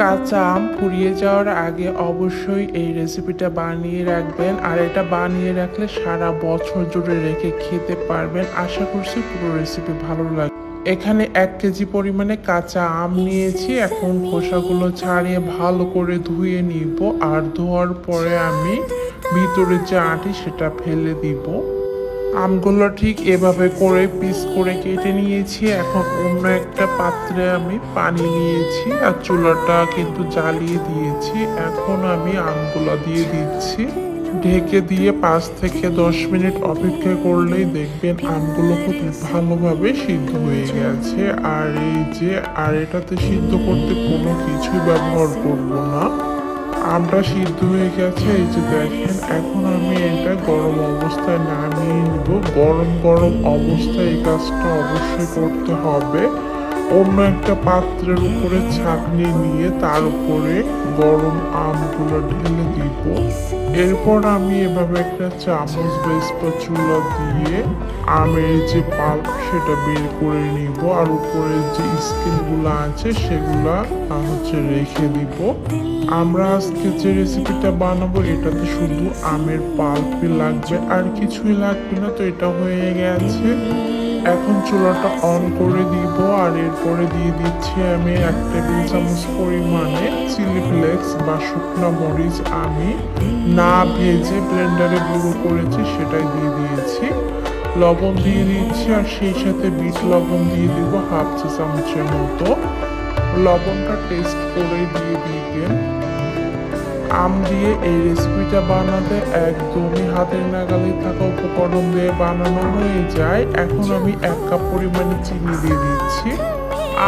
কাঁচা আম ফুরিয়ে যাওয়ার আগে অবশ্যই এই রেসিপিটা বানিয়ে রাখবেন। আর এটা বানিয়ে রাখলে সারা বছর জুড়ে রেখে খেতে পারবেন। আশা করছি পুরো রেসিপি ভালো লাগবে। এখানে এক কেজি পরিমাণে কাঁচা আম নিয়েছি। এখন খোসাগুলো ছাড়িয়ে ভালো করে ধুয়ে নিব। আর ধোয়ার পরে আমি ভিতরে যে আটি সেটা ফেলে দিব। আমগুলো ঠিক এভাবে করে পিস করে কেটে নিয়েছি। এখন অন্য একটা পাত্রে আমি পানি নিয়েছি আর চুলাটা কিন্তু জ্বালিয়ে দিয়েছি। এখন আমি আমগুলো দিয়ে দিচ্ছি। ঢেকে দিয়ে পাঁচ থেকে দশ মিনিট অপেক্ষা করলেই দেখবেন আমগুলো খুব ভালোভাবে সিদ্ধ হয়ে গেছে। আর এই যে, আর এটাতে সিদ্ধ করতে কোনো কিছুই ব্যবহার করব না। আমটা সিদ্ধ হয়ে গেছে, এই যে দেখেন, এখন আমি এটা গরম অবস্থায় নামিয়ে নিব। গরম গরম অবস্থায় এই কাজটা অবশ্যই করতে হবে। অন্য একটা পাত্রের উপরে ছাঁকনি নিয়ে তার উপরে গরম আমগুলো ঢেলে দিব। এরপর আমি এভাবে একটা চামচ বা স্পাচুলা দিয়ে আমের যে পাল্প সেটা বের করে নিব আর উপরে যে স্কিনগুলো আছে সেগুলা হচ্ছে রেখে দিব। আমরা আজকে যে রেসিপিটা বানাবো এটাতে শুধু আমের পাল্পই লাগবে, আর কিছুই লাগবে না, তো এটা হয়ে গেছে। এখন চুলাটা অন করে দিব আর এরপরে দিয়ে দিচ্ছি আমি এক টেবিল চামচ পরিমাণে চিলি ফ্লেক্স বা শুকনো মরিচ আমি না ভেজে ব্লেন্ডারে গুঁড়ো করেছি, সেটাই দিয়ে দিয়েছি। লবণ দিয়ে দিচ্ছি আর সেই সাথে বিট লবণ দিয়ে দিব হাফ চা চামচের মতো। লবণটা টেস্ট করে দিয়ে দিবেন। আম দিয়ে এই রেসিপিটা বানাতে একদমই হাতের নাগালে থাকা উপকরণ দিয়ে বানানো হয়ে যায়। এখন আমি এক কাপ পরিমাণে চিনি দিয়ে দিচ্ছি।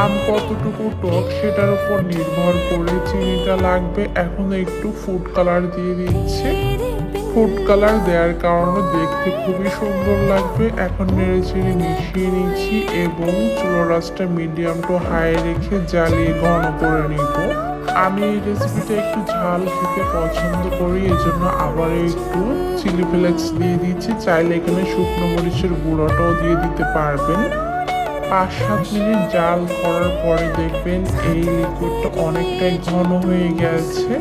আম কতটুকু টক সেটার উপর নির্ভর করে চিনিটা লাগবে। এখন একটু ফুড কালার দিয়ে দিচ্ছি। ফুড কালার দেওয়ার কারণে দেখতে খুবই সুন্দর লাগবে। এখন নেড়ে চেড়ে মিশিয়ে নিচ্ছি এবং চুলো রাসটা মিডিয়াম টু হাই রেখে জ্বালিয়ে ঘন করে নিব। আমি এই রেসিপিটা একটু ঝাল খেতে পছন্দ করি এই জন্য আবার একটু চিলি ফ্লেক্স দিয়ে দিচ্ছি। চাইলে এখানে শুকনো মরিচের গুঁড়োটাও দিয়ে দিতে পারবেন। পাঁচ সাত মিনিট জাল করার পরে দেখবেন এই লিকুইডটা অনেকটাই ঘন হয়ে গেছে।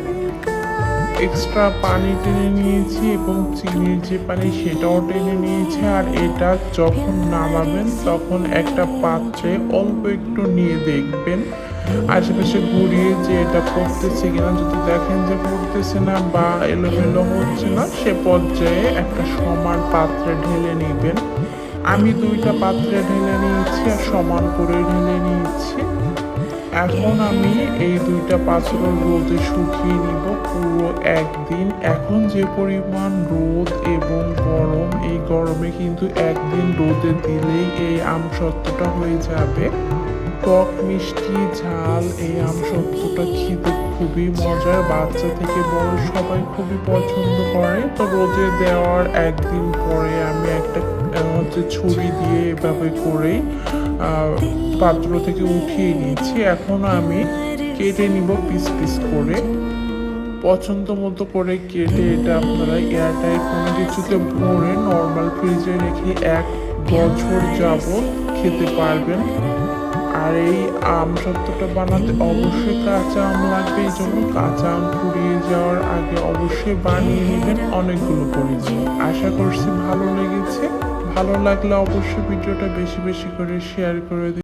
এক্সট্রা পানি টেনে নিয়েছি এবং চিনির যে পানি সেটাও টেনে নিয়েছি। আর এটা যখন নামাবেন, তখন একটা পাত্রে অল্প একটু নিয়ে দেখবেন। আশেপাশে ঘুরিয়ে যে এটা পড়তেছে কিনা, যদি দেখেন যে পড়তেছে না বা এলোমেলো হচ্ছে না, সে পর্যায়ে একটা সমান পাত্রে ঢেলে নেবেন। আমি দুইটা পাত্রে ঢেলে নিয়েছি আর সমান করে ঢেলে নিয়েছি এখন আমি এই দুইটা পাত্র রোদে শুকিয়ে নিব পুরো একদিন। এখন যে পরিমাণ রোদ এবং গরম, এই গরমে কিন্তু একদিন রোদে দিলেই এই আম সত্যটা হয়ে যাবে। টক মিষ্টি ঝাল এই আম সত্যটা খেতে খুবই মজার। বাচ্চা থেকে বড় সবাই খুবই পছন্দ করে। তো রোদে দেওয়ার একদিন পরে আমি একটা হচ্ছে ছুরি দিয়ে এভাবে আহ, পাত্র থেকে উঠিয়ে নিয়েছি। এখন আমি কেটে নিব পিস পিস করে। পছন্দ মতো করে কেটে এটা আপনারা এয়ারটাইট কোনো কিছুতে ভরে নর্মাল ফ্রিজে রেখে এক বছর যাবত খেতে পারবেন। আর এই আম সত্যটা বানাতে অবশ্যই কাঁচা আম লাগবে এই জন্য কাঁচা আম পুড়িয়ে যাওয়ার আগে অবশ্যই বানিয়ে নেবেন অনেকগুলো পরিচয় আশা করছি ভালো লেগেছে। ভালো লাগলে অবশ্যই ভিডিওটা বেশি বেশি করে শেয়ার করে দিন